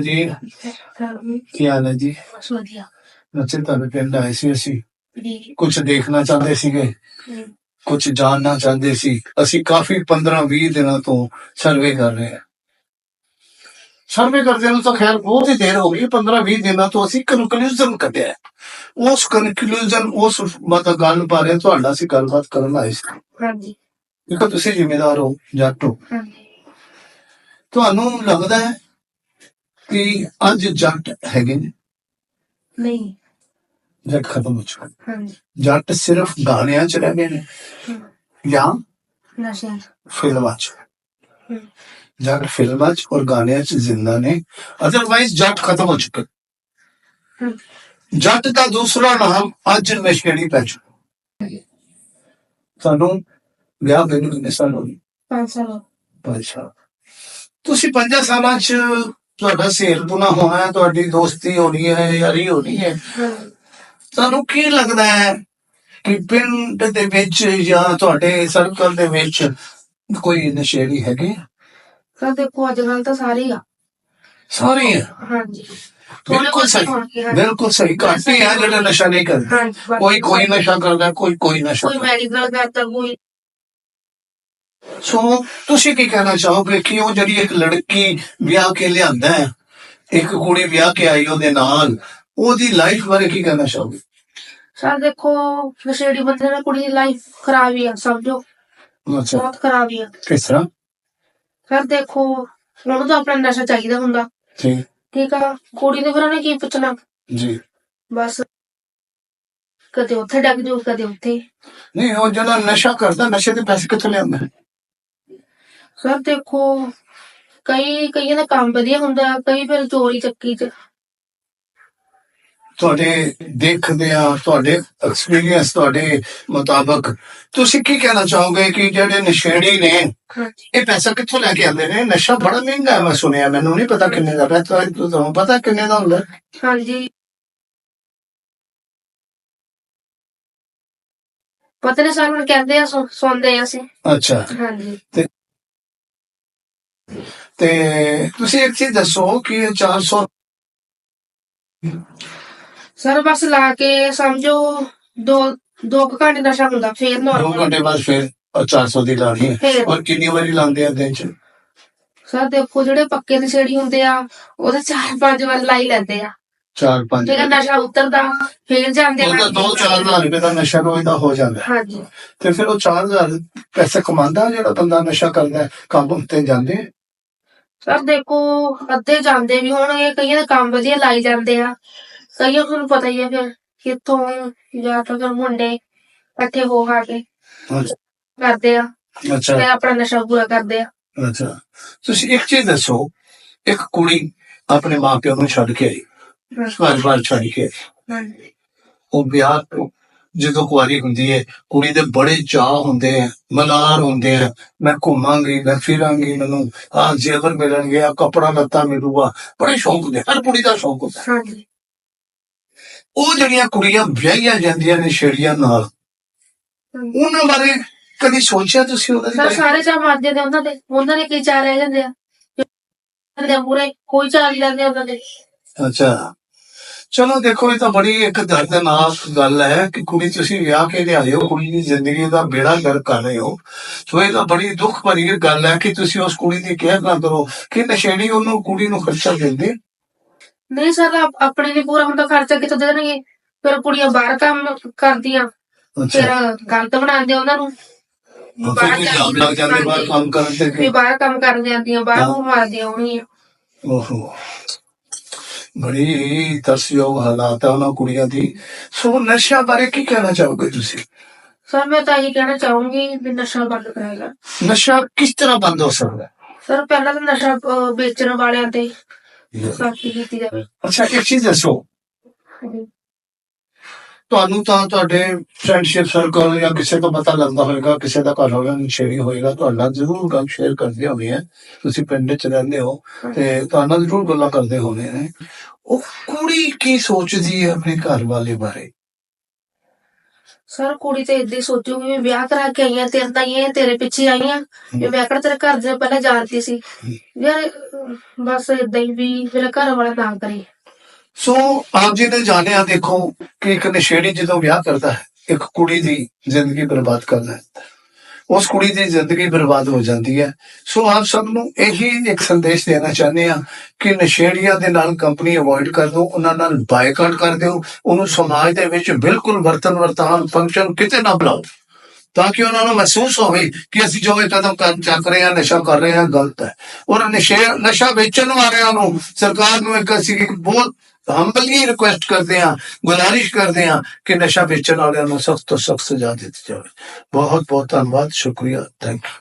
ਜੀ। ਕੀ ਹਾਲ ਹੈ ਜੀ? ਬਸ ਵਧੀਆ। ਤੁਹਾਡੇ ਪਿੰਡ ਆਏ ਸੀ ਅਸੀਂ। ਜੀ। ਕੁਝ ਦੇਖਣਾ ਚਾਹੁੰਦੇ ਸੀਗੇ। ਕੁਝ ਜਾਣਨਾ ਚਾਹੁੰਦੇ ਸੀ। ਅਸੀਂ ਕਾਫੀ 15 20 ਦਿਨਾਂ ਤੋਂ ਸਰਵੇ ਕਰ ਰਹੇ ਹਾਂ। ਸਰਵੇ ਕਰਦੇ ਨੂੰ ਤਾਂ ਖੈਰ ਬਹੁਤ ਹੀ ਦੇਰ ਹੋ ਗਈ। 15 20 ਦਿਨਾਂ ਤੋਂ ਅਸੀਂ ਕਨਕਲੂਜਨ ਕੱਢਿਆ। ਉਸ ਕਨਕਲੂਜਨ ਉਸ ਮਤਲਬ ਗੱਲ ਬਾਰੇ ਤੁਹਾਡਾ ਅਸੀਂ ਗੱਲਬਾਤ ਕਰਨ ਆਏ ਸੀ। ਹਾਂਜੀ। ਦੇਖੋ ਤੁਸੀਂ ਜ਼ਿੰਮੇਦਾਰ ਹੋ ਜੱਟ ਹੋ। ਹਾਂਜੀ। ਤੁਹਾਨੂੰ ਲੱਗਦਾ ਹੈ ਕਿ ਅੱਜ ਜੱਟ ਹੈਗੇ ਨੇ? ਨਹੀਂ। ਜੱਟ ਖਤਮ ਹੋ ਚੁੱਕੇ। ਹਾਂਜੀ। ਜੱਟ ਸਿਰਫ ਗਾਣਿਆਂ 'ਚ ਰਹਿ ਗਏ ਨੇ? ਜਾਂ ਨਸ਼ਾ ਫਿਲਮਾਂ 'ਚ। ਜੱਟ ਫਿਲਮਾਂ 'ਚ ਔਰ ਗਾਣਿਆਂ 'ਚ ਜ਼ਿੰਦਾ ਨੇ। ਅਦਰਵਾਈਜ਼ ਜੱਟ ਖਤਮ ਹੋ ਚੁੱਕੇ। ਜੱਟ ਦਾ ਦੂਸਰਾ ਨਾਮ ਅੱਜ ਨਸ਼ੇੜੀ ਪੈ ਚੁੱਕਾ ਤੁਹਾਨੂੰ ਵਿਆਹ ਮੈਨੂੰ ਕਿੰਨੇ ਸਾਲ ਹੋ ਗਏ? ਪੰਜ ਸਾਲ ਪੰਜ ਸਾਲ। ਤੁਸੀਂ ਪੰਜਾਂ ਸਾਲਾਂ 'ਚ ਤੁਹਾਡਾ ਸੇਲ ਪੁਣਾ ਹੋਣਾ ਹੈ ਤੁਹਾਡੀ ਦੋਸਤੀ ਹੋਣੀ ਹੈ ਯਾਰੀ ਹੋਣੀ ਹੈ। ਤੁਹਾਨੂੰ ਕੀ ਲੱਗਦਾ ਹੈ ਕਿ ਪਿੰਡ ਦੇ ਵਿੱਚ ਜਾਂ ਤੁਹਾਡੇ ਸਰਕਲ ਦੇ ਵਿੱਚ ਕੋਈ ਨਸ਼ੇੜੀ ਹੈਗੇ ਸਰ ਦੇਖੋ ਅੱਜ ਕੱਲ ਤਾਂ ਸਾਰੇ ਹੀ ਆ। ਸਾਰੇ ਹੈ ਹਾਂਜੀ। ਬਿਲਕੁਲ ਸਹੀ। ਬਿਲਕੁਲ ਸਹੀ। ਘੱਟ ਹੀ ਹੈ ਜਿਹੜਾ ਨਸ਼ਾ ਨਹੀਂ ਕਰਦਾ। ਕੋਈ ਕੋਈ ਨਸ਼ਾ ਕਰਦਾ ਕੋਈ ਕੋਈ ਨਸ਼ਾ ਕੋਈ ਮੈਡੀਕਲ ਕਰਦਾ ਕੋਈ ਸੋ ਤੁਸੀਂ ਕੀ ਕਹਿਣਾ ਚਾਹੋਗੇ ਕਿ ਉਹ ਜਿਹੜੀ ਇੱਕ ਲੜਕੀ ਵਿਆਹ ਕੇ ਲਿਆਂਦਾ ਹੈ ਇੱਕ ਕੁੜੀ ਵਿਆਹ ਕੇ ਆਈ ਉਹਦੇ ਨਾਲ ਉਹਦੀ ਲਾਈਫ ਬਾਰੇ ਕੀ ਕਹਿਣਾ ਚਾਹੋਗੇ? ਸਰ ਦੇਖੋ ਨਸ਼ੇੜੀ ਬੰਦੇ ਨਾਲ ਕੁੜੀ ਦੀ ਲਾਈਫ ਖਰਾਬ ਹੀ ਆ ਸਮਝੋ। ਅੱਛਾ। ਬਹੁਤ ਖਰਾਬ ਹੀ ਆ। ਕਿਸ ਤਰ੍ਹਾਂ? ਸਰ ਦੇਖੋ ਉਹਨੂੰ ਤਾਂ ਆਪਣਾ ਨਸ਼ਾ ਚਾਹੀਦਾ ਹੁੰਦਾ। ਠੀਕ ਠੀਕ ਆ ਕੁੜੀ ਦੇ ਫਿਰ ਉਹਨੇ ਕੀ ਪੁੱਛਣਾ? ਜੀ। ਬਸ। ਕਦੇ ਉੱਥੇ ਡੱਗ ਜਾਊ ਕਦੇ ਉੱਥੇ। ਨਹੀਂ ਉਹ ਜਿਹੜਾ ਨਸ਼ਾ ਕਰਦਾ ਨਸ਼ੇ ਦੇ ਪੈਸੇ ਕਿੱਥੋਂ ਲਿਆਉਂਦਾ? ਹੈ? ਸਰ ਦੇਖੋ ਕਈ ਕਈਆਂ ਦਾ ਕੰਮ ਵਧੀਆ ਹੁੰਦਾ ਕਈ ਫਿਰ ਚੋਰੀ ਚੱਕੀ ਚ। ਤੁਹਾਡੇ ਦੇਖਦੇ ਆ ਤੁਹਾਡੇ ਐਕਸਪੀਰੀਅੰਸ ਤੁਹਾਡੇ ਮੁਤਾਬਕ। ਤੁਸੀਂ ਕੀ ਕਹਿਣਾ ਚਾਹੋਗੇ ਕਿ ਜਿਹੜੇ ਨਸ਼ੇੜੀ ਨੇ ਇਹ ਪੈਸਾ ਕਿੱਥੋਂ ਲੈ ਕੇ ਆਉਂਦੇ ਨੇ? ਨਸ਼ਾ ਬੜਾ ਮਹਿੰਗਾ ਹੈ ਮੈਂ ਸੁਣਿਆ ਮੈਨੂੰ ਨਹੀਂ ਪਤਾ ਕਿੰਨੇ ਦਾ ਹੈ ਤੁਹਾਨੂੰ ਪਤਾ ਕਿੰਨੇ ਦਾ ਹੁੰਦਾ? ਹਾਂਜੀ। ਪਤਾ ਨਹੀਂ ਸਰ ਮੈਨੂੰ ਕਹਿੰਦੇ ਆ ਸੁਣਦੇ ਆ ਅਸੀਂ। ਅੱਛਾ। ਹਾਂਜੀ। ਤੇ ਤੁਸੀਂ ਇੱਕ ਚੀਜ਼ ਦੱਸੋ ਕਿ ਇਹ 400 ਸਰ ਬਸ ਲਾ ਕੇ ਸਮਝੋ ਦੋ ਦੋ ਕੁ ਘੰਟੇ ਨਸ਼ਾ ਹੁੰਦਾ ਫੇਰ ਦੋ ਨੋਰਮਲ ਘੰਟੇ ਬਾਅਦ ਫਿਰ ਉਹ 400 ਦੀ ਲਾਣੀ ਹੈ। ਫੇਰ। ਔਰ ਕਿੰਨੀ ਵਾਰੀ ਲਾਉਂਦੇ ਆ ਦਿਨ ਚ? ਸਰ ਦੇਖੋ ਜਿਹੜੇ ਪੱਕੇ ਦੀ ਛੇੜੀ ਹੁੰਦੇ ਆ ਉਹਦੇ ਚਾਰ ਪੰਜ ਵਾਰ ਲਾਈ ਲੈਂਦੇ ਆ। 4-5 ਜਿਹੜਾ ਨਸ਼ਾ ਉਤਰਦਾ ਫੇਰ ਜਾਂਦੇ ਉਹਦਾ 2-4 ਰੁਪਏ ਦਾ ਨਸ਼ਾ ਰੋਜ਼ ਦਾ ਹੋ ਜਾਂਦਾ। ਹੈ। ਹਾਂਜੀ। ਤੇ ਫਿਰ ਉਹ 4000 ਪੈਸੇ ਕਮਾਉਂਦਾ ਜਿਹੜਾ ਬੰਦਾ ਨਸ਼ਾ ਕਰਦਾ ਹੈ, ਕੰਮ ਉੱਤੇ ਜਾਂਦੇ। ਸਰ ਦੇਖੋ ਅੱਧੇ ਜਾਂਦੇ ਵੀ ਹੋਣਗੇ ਕਈਆਂ ਦੇ ਕੰਮ ਵਧੀਆ ਲਾਈ ਜਾਂਦੇ ਆ। ਕਈਆਂ ਨੂੰ ਪਤਾ ਹੀ ਆ ਫਿਰ ਕਿੱਥੋਂ ਜਾਂ ਤਾਂ ਫਿਰ ਮੁੰਡੇ ਇਕੱਠੇ ਹੋ ਖਾ ਕੇ ਕਰਦੇ ਆ ਅੱਛਾ। ਤੇ ਆਪਣਾ ਨਸ਼ਾ ਪੂਰਾ ਕਰਦੇ ਆ। ਅੱਛਾ। ਤੁਸੀਂ ਇੱਕ ਚੀਜ਼ ਦੱਸੋ ਇੱਕ ਕੁੜੀ ਆਪਣੇ ਮਾਪਿਆਂ ਨੂੰ ਛੱਡ ਕੇ ਆਈ ਘਰ ਬਾਰ ਛੱਡ ਕੇ ਆਈ। ਉਹ ਵਿਆਹ ਤੋਂ ਜਦੋਂ ਕੁਆਰੀ ਹੁੰਦੀ ਹੈ ਕੁੜੀ ਦੇ ਬੜੇ ਚਾਹ ਹੁੰਦੇ ਆ ਮਲਾਰ ਹੁੰਦੇ ਆ ਮੈਂ ਘੁੰਮਾਂਗੀ ਮੈਂ ਫਿਰਾਂਗੀ ਮੈਨੂੰ ਆ ਜੇਵਰ ਮਿਲਣਗੇ ਆ ਕਪੜਾ ਲੱਤਾ ਮਿਲੂਗਾ ਬੜੇ ਸ਼ੌਂਕ ਹੁੰਦੇ ਹਰ ਕੁੜੀ ਦਾ ਸ਼ੌਂਕ ਹੁੰਦਾ। ਹਾਂਜੀ। ਉਹ ਜਿਹੜੀਆਂ ਕੁੜੀਆਂ ਵਿਆਹੀਆਂ ਜਾਂਦੀਆਂ ਨੇ ਛੇੜੀਆਂ ਨਾਲ ਉਹਨਾਂ ਬਾਰੇ ਕਦੀ ਸੋਚਿਆ ਤੁਸੀਂ ਸਰ ਬਾਰੇ? ਸਾਰੇ ਚਾਹ ਮਰ ਜਾਂਦੇ ਉਹਨਾਂ ਦੇ ਉਹਨਾਂ ਦੇ ਕੀ ਚਾਹ ਰਹਿ ਜਾਂਦੇ ਆ? ਦੇ ਪੂਰੇ ਕੋਈ ਚਾਹ ਨਹੀਂ ਲੈਂਦੇ ਉਹਨਾਂ ਦੇ। ਅੱਛਾ। ਚਲੋ ਦੇਖੋ ਇਹ ਤਾਂ ਬੜੀ ਇੱਕ ਦਰਦਨਾਕ ਗੱਲ ਹੈ ਕਿ ਕੁੜੀ ਤੁਸੀਂ ਵਿਆਹ ਕੇ ਲਿਆਏ ਹੋ ਕੁੜੀ ਦੀ ਜ਼ਿੰਦਗੀ ਦਾ ਬੇੜਾ ਗਰਕ ਕਰ ਰਹੇ ਹੋ। ਸੋ ਇਹ ਤਾਂ ਬੜੀ ਦੁੱਖ ਭਰੀ ਗੱਲ ਹੈ ਕਿ ਤੁਸੀਂ ਉਸ ਕੁੜੀ ਦੀ ਕੇਅਰ ਨਾ ਕਰੋ। ਕਿ ਨਸ਼ੇੜੀ ਉਹਨੂੰ ਕੁੜੀ ਨੂੰ ਖਰਚਾ ਦਿੰਦੇ? ਨਹੀਂ ਸਰ ਆਪ- ਆਪਣੇ ਲਈ ਪੂਰਾ ਹੁੰਦਾ ਖਰਚਾ ਕਿੱਥੋਂ ਦੇ ਦੇਣਗੇ? ਫਿਰ ਕੁੜੀਆਂ ਬਾਹਰ ਕੰਮ ਕਰਦੀਆਂ ਫਿਰ ਗਲਤ ਬਣਾਉਂਦੇ ਉਹਨਾਂ ਨੂੰ। ਇਲਜ਼ਾਮ ਲੱਗ ਜਾਂਦੇ ਬਾਹਰ ਕੰਮ ਕਰਨ ਤੇ ਬਾਹਰ ਕੰਮ ਕਰਨ ਜਾਂਦੀਆਂ ਬਾਹਰ ਨੂੰ ਮਾਰਦੀਆਂ ਓਹੋ। ਬੜੀ ਤਰਸਯੋਗ ਹਾਲਾਤ ਉਹਨਾਂ ਕੁੜੀਆਂ ਦੀ। ਸੋ ਨਸ਼ਾ ਬਾਰੇ ਕੀ ਕਹਿਣਾ ਚਾਹੋਗੇ ਤੁਸੀਂ? ਸਰ ਮੈਂ ਤਾਂ ਇਹੀ ਕਹਿਣਾ ਚਾਹੂੰਗੀ ਵੀ ਨਸ਼ਾ ਬੰਦ ਕਰਾਏਗਾ ਨਸ਼ਾ ਕਿਸ ਤਰ੍ਹਾਂ ਬੰਦ ਹੋ ਸਕਦਾ? ਸਰ ਪਹਿਲਾਂ ਤਾਂ ਨਸ਼ਾ ਵੇਚਣ ਵਾਲਿਆਂ ਤੇ ਸਖਤੀ ਕੀਤੀ ਜਾਵੇ। ਅੱਛਾ ਇੱਕ ਚੀਜ਼ ਦੱਸੋ। ਤੁਹਾਨੂੰ ਤਾਂ ਤੁਹਾਡੇ ਫਰੈਂਡਸ਼ਿਪ ਸਰਕਲ ਜਾਂ ਕਿਸੇ ਤੋਂ ਪਤਾ ਲੱਗਦਾ ਹੋਵੇਗਾ ਕਿਸੇ ਦਾ ਘਰ ਹੋਵੇਗਾ ਸ਼ੇਅਰਿੰਗ ਹੋਏਗਾ, ਤੁਹਾਡਾ ਜ਼ਰੂਰ ਗੱਲ ਸ਼ੇਅਰ ਕਰਦੇ ਹੋਣੇ ਆ ਤੁਸੀਂ ਪਿੰਡ 'ਚ ਰਹਿੰਦੇ ਹੋ ਤੇ ਤੁਹਾਡਾ ਜ਼ਰੂਰ ਗੱਲਾਂ ਕਰਦੇ ਹੋਣੇ ਨੇ। ਉਹ ਕੁੜੀ ਕੀ ਸੋਚਦੀ ਹੈ ਆਪਣੇ ਘਰ ਵਾਲੇ ਬਾਰੇ? ਸਰ, ਕੁੜੀ ਤੇ ਏਦਾਂ ਹੀ ਸੋਚੂਗੀ ਵੀ ਵਿਆਹ ਕਰਾ ਕੇ ਆਈਆਂ ਤੇਰੇ ਤਾਂ ਇਹ ਤੇਰੇ ਪਿੱਛੇ ਆਈਆਂ ਵੀ ਮੈਂ ਕਿਹੜਾ ਤੇਰੇ ਘਰ ਦੇ ਪਹਿਲਾਂ ਜਾਣਦੀ ਸੀ। ਯਾਰ, ਬਸ ਏਦਾਂ ਹੀ ਵੀ ਮੇਰਾ ਘਰ ਵਾਲਾ ਨਾ ਕਰੇ। ਸੋ ਆਪ ਜੀ ਨੇ ਜਾਣਿਆ ਦੇਖੋ ਕਿ ਇੱਕ ਨਸ਼ੇੜੀ ਜਦੋਂ ਵਿਆਹ ਕਰਦਾ ਹੈ, ਇੱਕ ਕੁੜੀ ਦੀ ਜ਼ਿੰਦਗੀ ਬਰਬਾਦ ਕਰਦਾ ਹੈ। ਉਸ ਕੁੜੀ ਦੀ ਜ਼ਿੰਦਗੀ ਬਰਬਾਦ ਹੋ ਜਾਂਦੀ ਹੈ। ਸੋ ਆਪ ਸਭ ਨੂੰ ਇਹੀ ਇੱਕ ਸੰਦੇਸ਼ ਦੇਣਾ ਚਾਹੁੰਦੇ ਆ ਕਿ ਨਸ਼ੇੜੀਆਂ ਦੇ ਨਾਲ ਕੰਪਨੀ ਅਵੋਇਡ ਕਰ ਦਿਓ, ਉਹਨਾਂ ਨਾਲ ਬਾਈਕਾਟ ਕਰ ਦਿਓ, ਉਹਨੂੰ ਸਮਾਜ ਦੇ ਵਿੱਚ ਬਿਲਕੁਲ ਵਰਤਨ ਵਰਤਾਨ ਫੰਕਸ਼ਨ ਕਿਤੇ ਨਾ ਬੁਲਾਓ, ਤਾਂ ਕਿ ਉਹਨਾਂ ਨੂੰ ਮਹਿਸੂਸ ਹੋਵੇ ਕਿ ਅਸੀਂ ਜੋ ਇਹ ਕਦਮ ਕਰਨ ਚੱਕ ਰਹੇ ਹਾਂ, ਨਸ਼ਾ ਕਰ ਰਹੇ ਹਾਂ, ਗਲਤ ਹੈ। ਔਰ ਨਸ਼ੇ, ਨਸ਼ਾ ਵੇਚਣ ਵਾਲਿਆਂ ਨੂੰ, ਸਰਕਾਰ ਨੂੰ ਇੱਕ ਅਸੀਂ ਇੱਕ ਬਹੁਤ ਹੰਬਲੀ ਰਿਕੁਐਸਟ ਕਰਦੇ ਹਾਂ, ਗੁਜ਼ਾਰਿਸ਼ ਕਰਦੇ ਹਾਂ ਕਿ ਨਸ਼ਾ ਵੇਚਣ ਵਾਲਿਆਂ ਨੂੰ ਸਖਤ ਤੋਂ ਸਖਤ ਸਜ਼ਾ ਦਿੱਤੀ ਜਾਵੇ। ਬਹੁਤ ਬਹੁਤ ਧੰਨਵਾਦ, ਸ਼ੁਕਰੀਆ ਥੈਂਕ ਯੂ